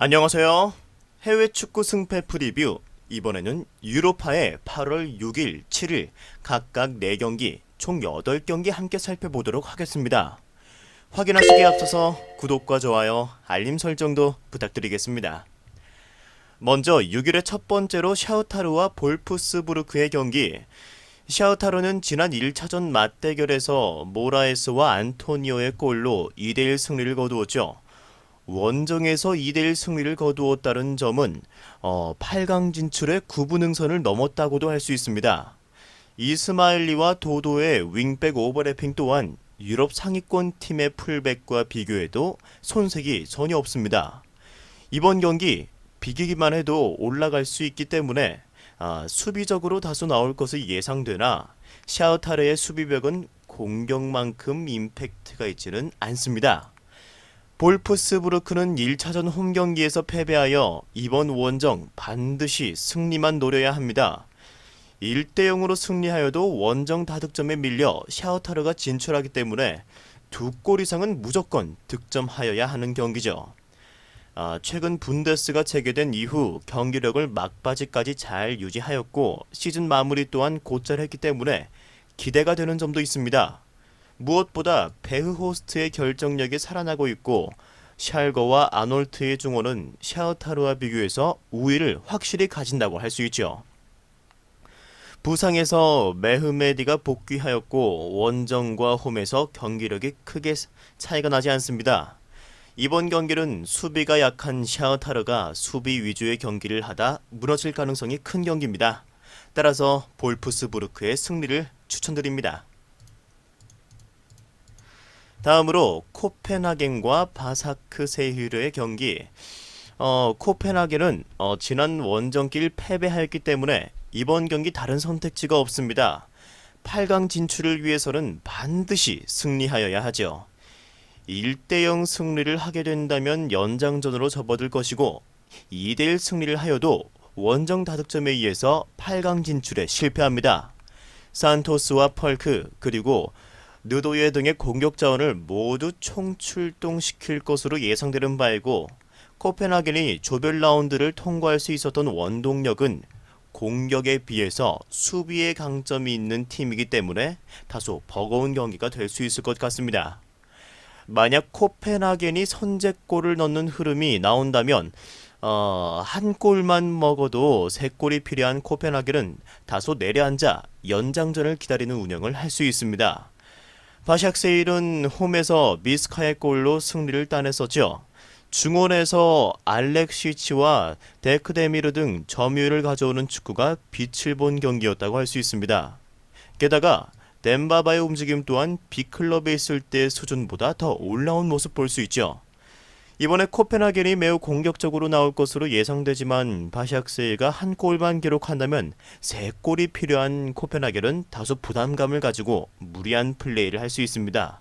안녕하세요. 해외 축구 승패 프리뷰. 이번에는 유로파의 8월 6일, 7일 각각 4경기, 총 8경기 함께 살펴보도록 하겠습니다. 확인하시기에 앞서서 구독과 좋아요, 알림 설정도 부탁드리겠습니다. 먼저 6일의 첫 번째로 샤우타르와 볼프스부르크의 경기. 샤우타르는 지난 1차전 맞대결에서 모라에스와 안토니오의 골로 2대1 승리를 거두었죠. 원정에서 2대1 승리를 거두었다는 점은 어, 8강 진출의 9분 응선을 넘었다고도 할 수 있습니다. 이스마일리와 도도의 윙백 오버래핑 또한 유럽 상위권 팀의 풀백과 비교해도 손색이 전혀 없습니다. 이번 경기 비기기만 해도 올라갈 수 있기 때문에 아, 수비적으로 다소 나올 것이 예상되나 샤우타르의 수비벽은 공격만큼 임팩트가 있지는 않습니다. 볼프스부르크는 1차전 홈 경기에서 패배하여 이번 원정 반드시 승리만 노려야 합니다. 1대 0으로 승리하여도 원정 다득점에 밀려 샤우타르가 진출하기 때문에 두 골 이상은 무조건 득점하여야 하는 경기죠. 아, 최근 분데스가 재개된 이후 경기력을 막바지까지 잘 유지하였고 시즌 마무리 또한 곧잘 했기 때문에 기대가 되는 점도 있습니다. 무엇보다 베흐 호스트의 결정력이 살아나고 있고 샬거와 아놀트의 중원은 샤우타르와 비교해서 우위를 확실히 가진다고 할 수 있죠. 부상에서 메흐메디가 복귀하였고 원정과 홈에서 경기력이 크게 차이가 나지 않습니다. 이번 경기는 수비가 약한 샤우타르가 수비 위주의 경기를 하다 무너질 가능성이 큰 경기입니다. 따라서 볼프스부르크의 승리를 추천드립니다. 다음으로 코펜하겐과 바사크 세히르의 경기. 어, 코펜하겐은 어, 지난 원정길 패배하였기 때문에 이번 경기 다른 선택지가 없습니다. 8강 진출을 위해서는 반드시 승리하여야 하죠. 1대0 승리를 하게 된다면 연장전으로 접어들 것이고 2대1 승리를 하여도 원정 다득점에 의해서 8강 진출에 실패합니다. 산토스와 펄크 그리고 느도예 등의 공격 자원을 모두 총출동시킬 것으로 예상되는 바이고 코펜하겐이 조별 라운드를 통과할 수 있었던 원동력은 공격에 비해서 수비에 강점이 있는 팀이기 때문에 다소 버거운 경기가 될 수 있을 것 같습니다. 만약 코펜하겐이 선제골을 넣는 흐름이 나온다면 어, 한 골만 먹어도 세 골이 필요한 코펜하겐은 다소 내려앉아 연장전을 기다리는 운영을 할 수 있습니다. 바샥세일은 홈에서 미스카의 골로 승리를 따냈었죠. 중원에서 알렉시치와 데크데미르 등 점유율을 가져오는 축구가 빛을 본 경기였다고 할 수 있습니다. 게다가 덴바바의 움직임 또한 B클럽에 있을 때 수준보다 더 올라온 모습 볼 수 있죠. 이번에 코펜하겐이 매우 공격적으로 나올 것으로 예상되지만 바샥세이가 한 골만 기록한다면 세 골이 필요한 코펜하겐은 다소 부담감을 가지고 무리한 플레이를 할 수 있습니다.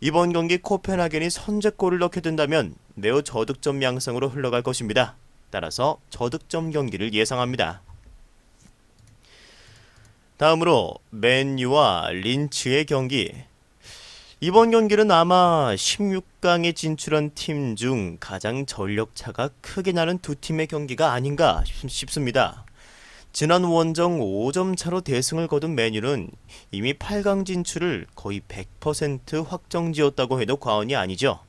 이번 경기 코펜하겐이 선제골을 넣게 된다면 매우 저득점 양상으로 흘러갈 것입니다. 따라서 저득점 경기를 예상합니다. 다음으로 맨유와 린츠의 경기. 이번 경기는 아마 16강에 진출한 팀 중 가장 전력 차가 크게 나는 두 팀의 경기가 아닌가 싶습니다. 지난 원정 5점 차로 대승을 거둔 메뉴는 이미 8강 진출을 거의 100% 확정지었다고 해도 과언이 아니죠.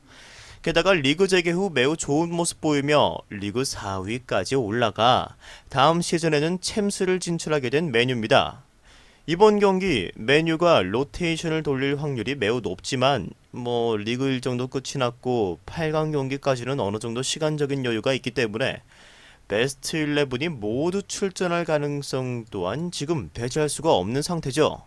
게다가 리그 재개 후 매우 좋은 모습 보이며 리그 4위까지 올라가 다음 시즌에는 챔스를 진출하게 된 메뉴입니다. 이번 경기 메뉴가 로테이션을 돌릴 확률이 매우 높지만 뭐 리그 일정도 끝이 났고 8강 경기까지는 어느 정도 시간적인 여유가 있기 때문에 베스트 11이 모두 출전할 가능성 또한 지금 배제할 수가 없는 상태죠.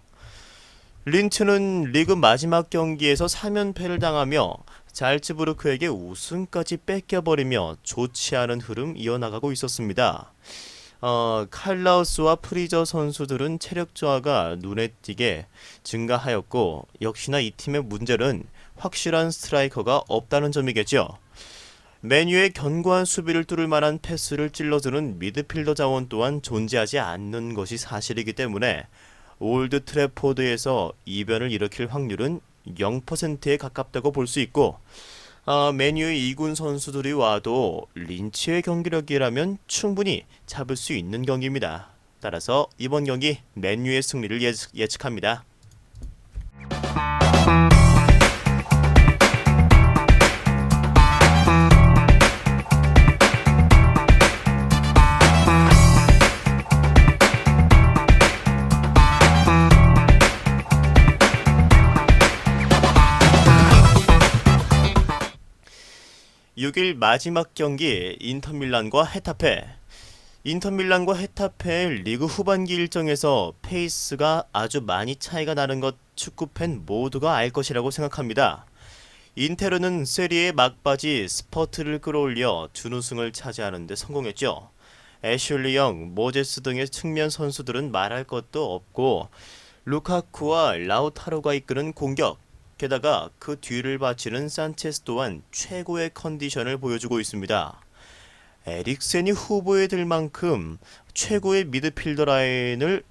린츠는 리그 마지막 경기에서 3연패를 당하며 잘츠부르크에게 우승까지 뺏겨버리며 좋지 않은 흐름 이어나가고 있었습니다. 어, 칼라우스와 프리저 선수들은 체력 저하가 눈에 띄게 증가하였고 역시나 이 팀의 문제는 확실한 스트라이커가 없다는 점이겠죠. 메뉴의 견고한 수비를 뚫을 만한 패스를 찔러주는 미드필더 자원 또한 존재하지 않는 것이 사실이기 때문에 올드 트래포드에서 이변을 일으킬 확률은 0%에 가깝다고 볼 수 있고 아, 메뉴의 2군 선수들이 와도 린치의 경기력이라면 충분히 잡을 수 있는 경기입니다. 따라서 이번 경기 맨유의 승리를 예측, 예측합니다. 육일 마지막 경기 인터밀란과 헤타페 인터밀란과 헤타페의 리그 후반기 일정에서 페이스가 아주 많이 차이가 나는 것 축구팬 모두가 알 것이라고 생각합니다. 인테르는 세리의 막바지 스퍼트를 끌어올려 준우승을 차지하는 데 성공했죠. 애슐리 영, 모제스 등의 측면 선수들은 말할 것도 없고 루카쿠와 라우타로가 이끄는 공격 게다가 그 뒤를 바치는 산체스 또한 최고의 컨디션을 보여주고 있습니다. 에릭센이 후보에 들 만큼 최고의 미드필더 라인을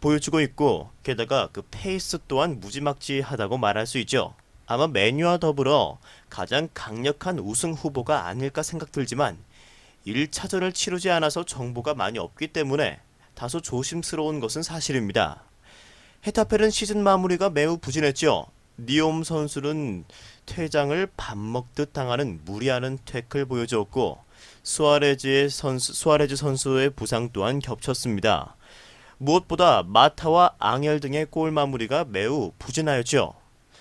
보여주고 있고 게다가 그 페이스 또한 무지막지하다고 말할 수 있죠. 아마 메뉴와 더불어 가장 강력한 우승 후보가 아닐까 생각 들지만 1차전을 치르지 않아서 정보가 많이 없기 때문에 다소 조심스러운 것은 사실입니다. 헤타펠은 시즌 마무리가 매우 부진했죠. 니옴 선수는 퇴장을 밥 먹듯 당하는 무리하는 태클 보여주었고 수아레즈의 선수, 수아레즈 선수의 부상 또한 겹쳤습니다. 무엇보다 마타와 앙열 등의 골 마무리가 매우 부진하였죠.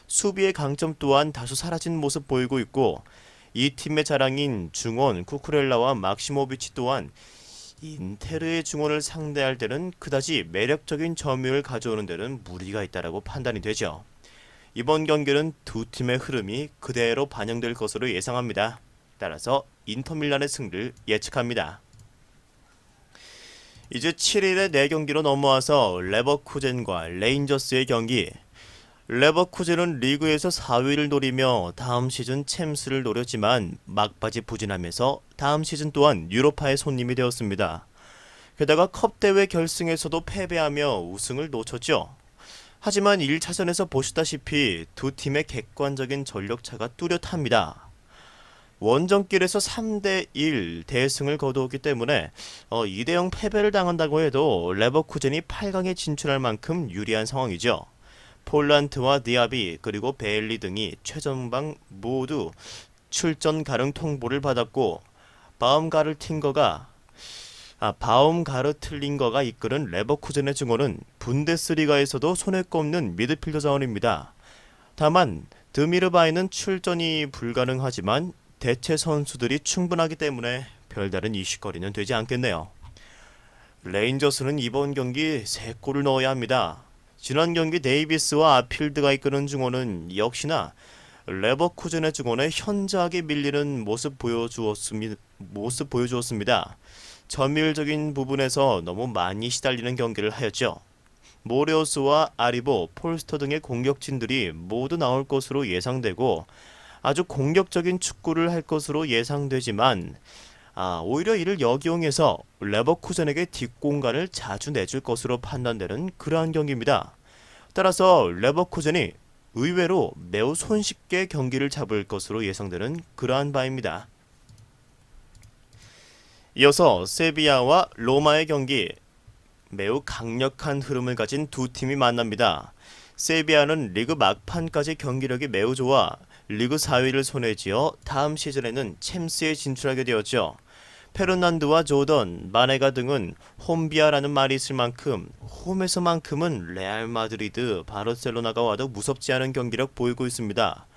수비의 강점 또한 다소 사라진 모습 보이고 있고 이 팀의 자랑인 중원 쿠쿠렐라와 막시모비치 또한 인테르의 중원을 상대할 때는 그다지 매력적인 점유를 가져오는 데는 무리가 있다라고 판단이 되죠. 이번 경기는 두 팀의 흐름이 그대로 반영될 것으로 예상합니다. 따라서 인터밀란의 승리를 예측합니다. 이제 7일의 4경기로 넘어와서 레버쿠젠과 레인저스의 경기. 레버쿠젠은 리그에서 4위를 노리며 다음 시즌 챔스를 노렸지만 막바지 부진하면서 다음 시즌 또한 유로파의 손님이 되었습니다. 게다가 컵 대회 결승에서도 패배하며 우승을 놓쳤죠. 하지만 1차전에서 보시다시피 두 팀의 객관적인 전력차가 뚜렷합니다. 원정길에서 3대1 대승을 거두었기 때문에 어, 2대0 패배를 당한다고 해도 레버쿠젠이 8강에 진출할 만큼 유리한 상황이죠. 폴란트와 디아비 그리고 베일리 등이 최전방 모두 출전 가능 통보를 받았고 바움가르팅거가 아, 바움가르틀링거가 이끄는 레버쿠젠의 증원은 분데스리가에서도 손에 꼽는 미드필더 자원입니다. 다만 드미르바이는 출전이 불가능하지만 대체 선수들이 충분하기 때문에 별다른 이슈거리는 되지 않겠네요. 레인저스는 이번 경기 3골을 넣어야 합니다. 지난 경기 데이비스와 아필드가 이끄는 중원은 역시나 레버쿠젠의 중원에 현저하게 밀리는 모습 보여주었습니다. 모습 보여주었습니다. 점유율적인 부분에서 너무 많이 시달리는 경기를 하였죠. 모레오스와 아리보, 폴스터 등의 공격진들이 모두 나올 것으로 예상되고 아주 공격적인 축구를 할 것으로 예상되지만 아, 오히려 이를 역이용해서 레버쿠젠에게 뒷공간을 자주 내줄 것으로 판단되는 그러한 경기입니다. 따라서 레버쿠젠이 의외로 매우 손쉽게 경기를 잡을 것으로 예상되는 그러한 바입니다. 이어서 세비야와 로마의 경기 매우 강력한 흐름을 가진 두 팀이 만납니다. 세비야는 리그 막판까지 경기력이 매우 좋아 리그 4위를 손에 쥐어 다음 시즌에는 챔스에 진출하게 되었죠. 페르난드와 조던, 마네가 등은 홈비아라는 말이 있을 만큼 홈에서만큼은 레알 마드리드, 바르셀로나가 와도 무섭지 않은 경기력 보이고 있습니다.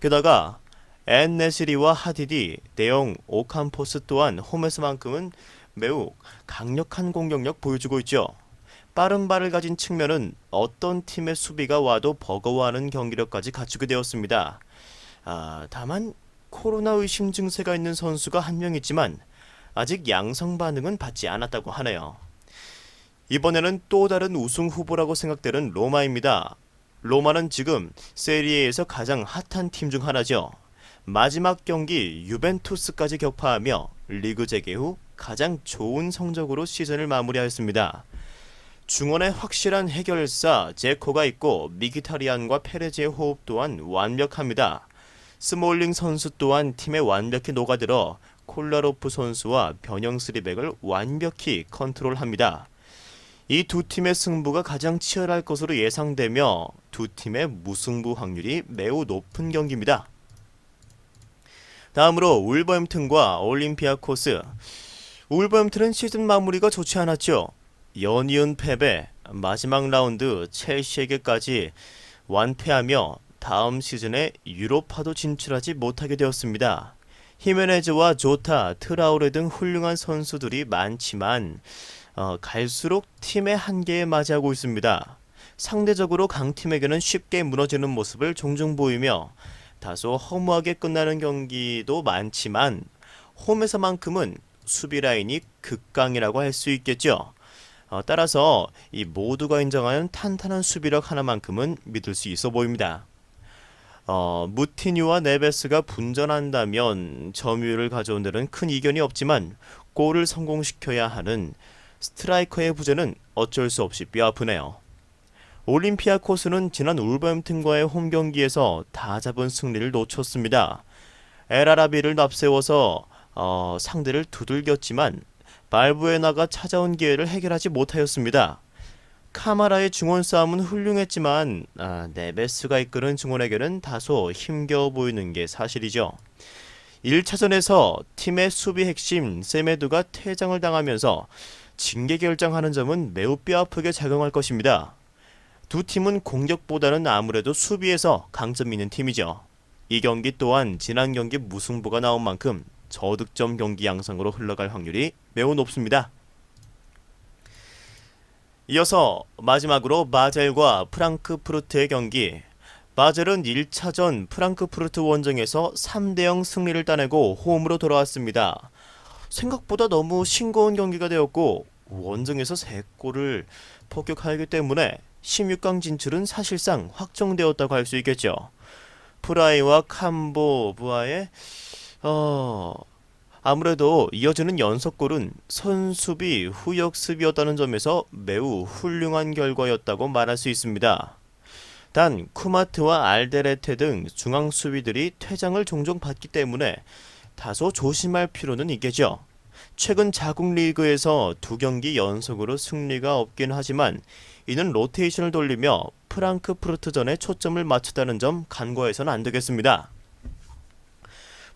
게다가 앤 네시리와 하디디, 대형 오캄포스 또한 홈에서만큼은 매우 강력한 공격력 보여주고 있죠. 빠른 발을 가진 측면은 어떤 팀의 수비가 와도 버거워하는 경기력까지 갖추게 되었습니다. 아, 다만 코로나 의심 증세가 있는 선수가 한 명 있지만 아직 양성 반응은 받지 않았다고 하네요. 이번에는 또 다른 우승 후보라고 생각되는 로마입니다. 로마는 지금 세리에에서 가장 핫한 팀 중 하나죠. 마지막 경기 유벤투스까지 격파하며 리그 재개 후 가장 좋은 성적으로 시즌을 마무리하였습니다. 중원의 확실한 해결사 제코가 있고 미기타리안과 페레즈의 호흡 또한 완벽합니다. 스몰링 선수 또한 팀에 완벽히 녹아들어 콜라로프 선수와 변형 스리백을 완벽히 컨트롤합니다. 이 두 팀의 승부가 가장 치열할 것으로 예상되며 두 팀의 무승부 확률이 매우 높은 경기입니다. 다음으로 울버햄튼과 올림피아코스. 울버햄튼은 시즌 마무리가 좋지 않았죠. 연이은 패배, 마지막 라운드 첼시에게까지 완패하며 다음 시즌에 유로파도 진출하지 못하게 되었습니다. 히메네즈와 조타, 트라우레 등 훌륭한 선수들이 많지만 어, 갈수록 팀의 한계에 맞이하고 있습니다. 상대적으로 강팀에게는 쉽게 무너지는 모습을 종종 보이며 다소 허무하게 끝나는 경기도 많지만 홈에서만큼은 수비 라인이 극강이라고 할 수 있겠죠. 어, 따라서 이 모두가 인정하는 탄탄한 수비력 하나만큼은 믿을 수 있어 보입니다. 어, 무티뉴와 네베스가 분전한다면 점유율을 가져온 데는 큰 이견이 없지만 골을 성공시켜야 하는 스트라이커의 부재는 어쩔 수 없이 뼈아프네요. 올림피아코스는 지난 울버햄튼과의 홈 경기에서 다 잡은 승리를 놓쳤습니다. 에라라비를 앞세워서 어, 상대를 두들겼지만 발부에나가 찾아온 기회를 해결하지 못하였습니다. 카마라의 중원 싸움은 훌륭했지만 아, 네베스가 이끄는 중원에게는 다소 힘겨워 보이는 게 사실이죠. 1차전에서 팀의 수비 핵심 세메두가 퇴장을 당하면서 징계 결정하는 점은 매우 뼈아프게 작용할 것입니다. 두 팀은 공격보다는 아무래도 수비에서 강점 있는 팀이죠. 이 경기 또한 지난 경기 무승부가 나온 만큼 저득점 경기 양상으로 흘러갈 확률이 매우 높습니다. 이어서 마지막으로 바젤과 프랑크푸르트의 경기. 바젤은 1차전 프랑크푸르트 원정에서 3대0 승리를 따내고 홈으로 돌아왔습니다. 생각보다 너무 싱거운 경기가 되었고 원정에서 3골을 폭격하기 때문에 16강 진출은 사실상 확정되었다고 할 수 있겠죠. 프라이와 캄보부아의 어 아무래도 이어지는 연속골은 선수비 후역 수비였다는 점에서 매우 훌륭한 결과였다고 말할 수 있습니다. 단 쿠마트와 알데레테 등 중앙 수비들이 퇴장을 종종 받기 때문에 다소 조심할 필요는 있겠죠. 최근 자국 리그에서 두 경기 연속으로 승리가 없긴 하지만 이는 로테이션을 돌리며 프랑크푸르트전에 초점을 맞췄다는 점 간과해서는 안 되겠습니다.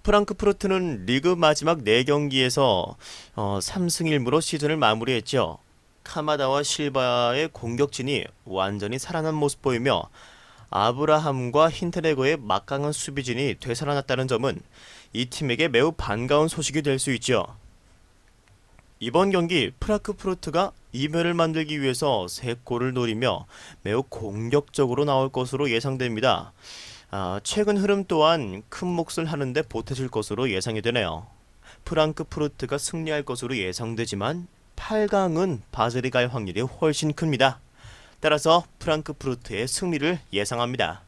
프랑크푸르트는 리그 마지막 4경기에서 어, 3승 1무로 시즌을 마무리했죠. 카마다와 실바의 공격진이 완전히 살아난 모습 보이며 아브라함과 힌테레고의 막강한 수비진이 되살아났다는 점은 이 팀에게 매우 반가운 소식이 될 수 있죠. 이번 경기 프라크푸르트가 이변을 만들기 위해서 3골을 노리며 매우 공격적으로 나올 것으로 예상됩니다. 아, 최근 흐름 또한 큰 몫을 하는데 보태줄 것으로 예상이 되네요. 프랑크푸르트가 승리할 것으로 예상되지만 8강은 바젤이 갈 확률이 훨씬 큽니다. 따라서 프랑크푸르트의 승리를 예상합니다.